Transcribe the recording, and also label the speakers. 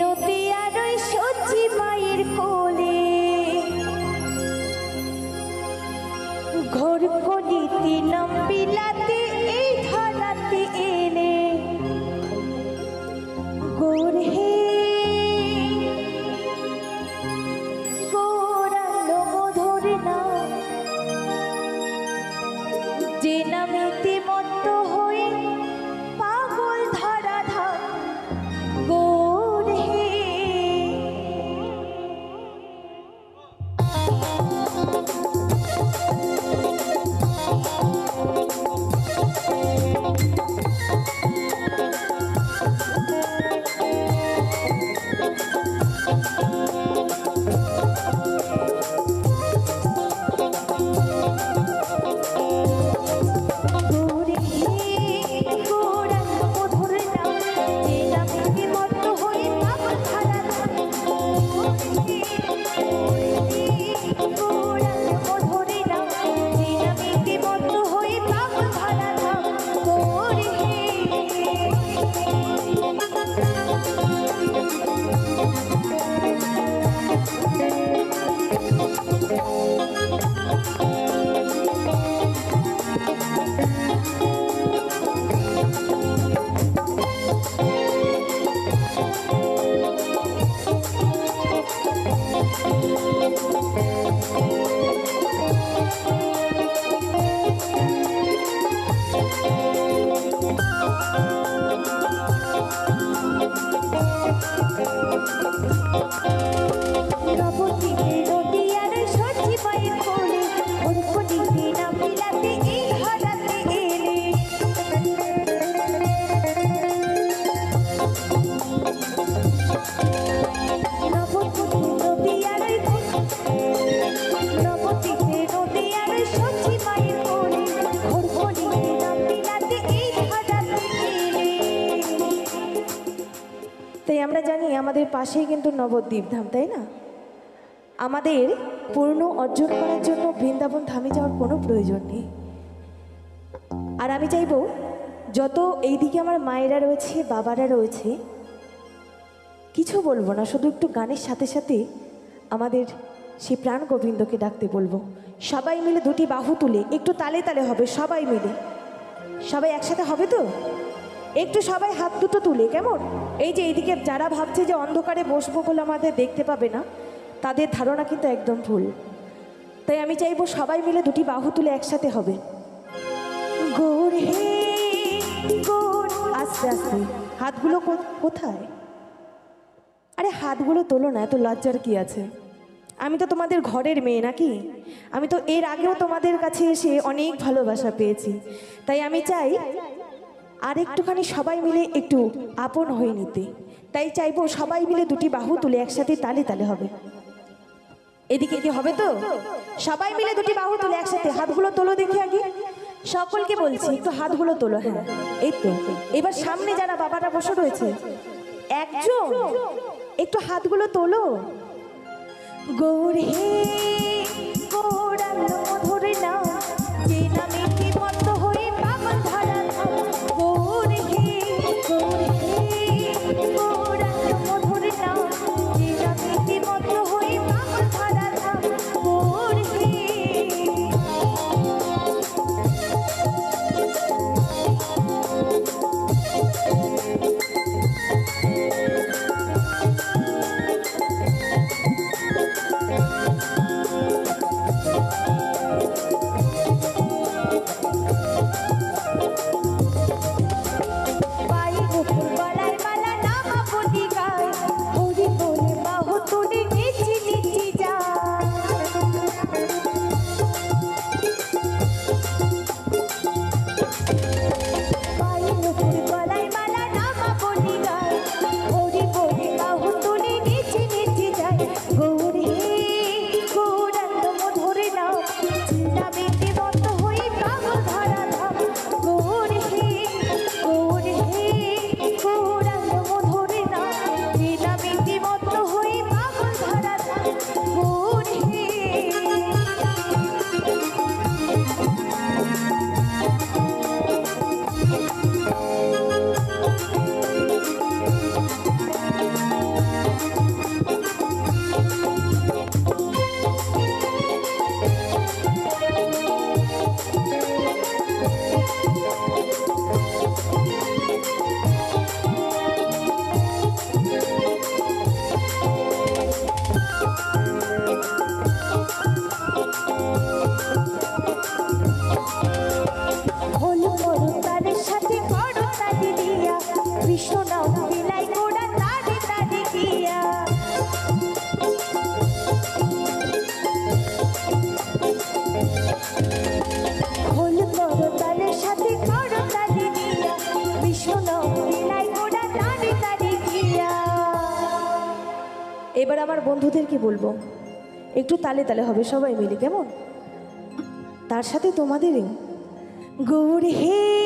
Speaker 1: নদী আর ওই মায়ের কোলে। ঘর কলিতে নাম বিলাতে এই ধরাতে এলে। গোর হে যে নামেতে মত্ত
Speaker 2: তাই আমরা জানি আমাদের পাশেই কিন্তু নবদ্বীপ ধাম, তাই না? আমাদের পূর্ণ অর্জন করার জন্য বৃন্দাবন ধামে যাওয়ার কোনো প্রয়োজন নেই। আর আমি চাইব, যত এইদিকে আমার মায়েরা রয়েছে, বাবারা রয়েছে, কিছু বলব না, শুধু একটু গানের সাথে সাথে আমাদের সেই প্রাণ গোবিন্দকে ডাকতে বলব। সবাই মিলে দুটি বাহু তুলে, একটু তালে তালে হবে, সবাই মিলে। সবাই একসাথে হবে তো? একটু সবাই হাত দুটো তুলে, কেমন? এই যে এইদিকে যারা ভাবছে যে অন্ধকারে বসবো বলে আমাদের দেখতে পাবে না, তাদের ধারণা কিন্তু একদম ভুল। তাই আমি চাইব সবাই মিলে দুটি বাহু তুলে একসাথে হবে। আস্তে আস্তে। হাতগুলো কোথায়? আরে হাতগুলো তোলো না, এত লজ্জার কি আছে? আমি তো তোমাদের ঘরের মেয়ে নাকি? আমি তো এর আগেও তোমাদের কাছে এসে অনেক ভালোবাসা পেয়েছি। তাই আমি চাই আর একটুখানি সবাই মিলে একটু আপন হয়ে নিতে। তাই চাইব সবাই মিলে দুটি বাহু তুলে একসাথে তালে তালে হবে। এদিকে কি হবে তো? সবাই মিলে দুটি বাহু তুলে একসাথে হাতগুলো তোলো দেখি আগে। সকলকে বলছি, একটু হাতগুলো তোলো হ্যাঁ। এই তো, এবার সামনে যারা বাবারা বসে রয়েছে, একজন, একটু হাতগুলো তোলো।
Speaker 1: গোর হে গোরাল মধুর
Speaker 2: এবার আমার বন্ধুদেরকে বলব? একটু তালে তালে হবে সবাই মিলে, কেমন? তার সাথে তোমাদেরই? গৌর হে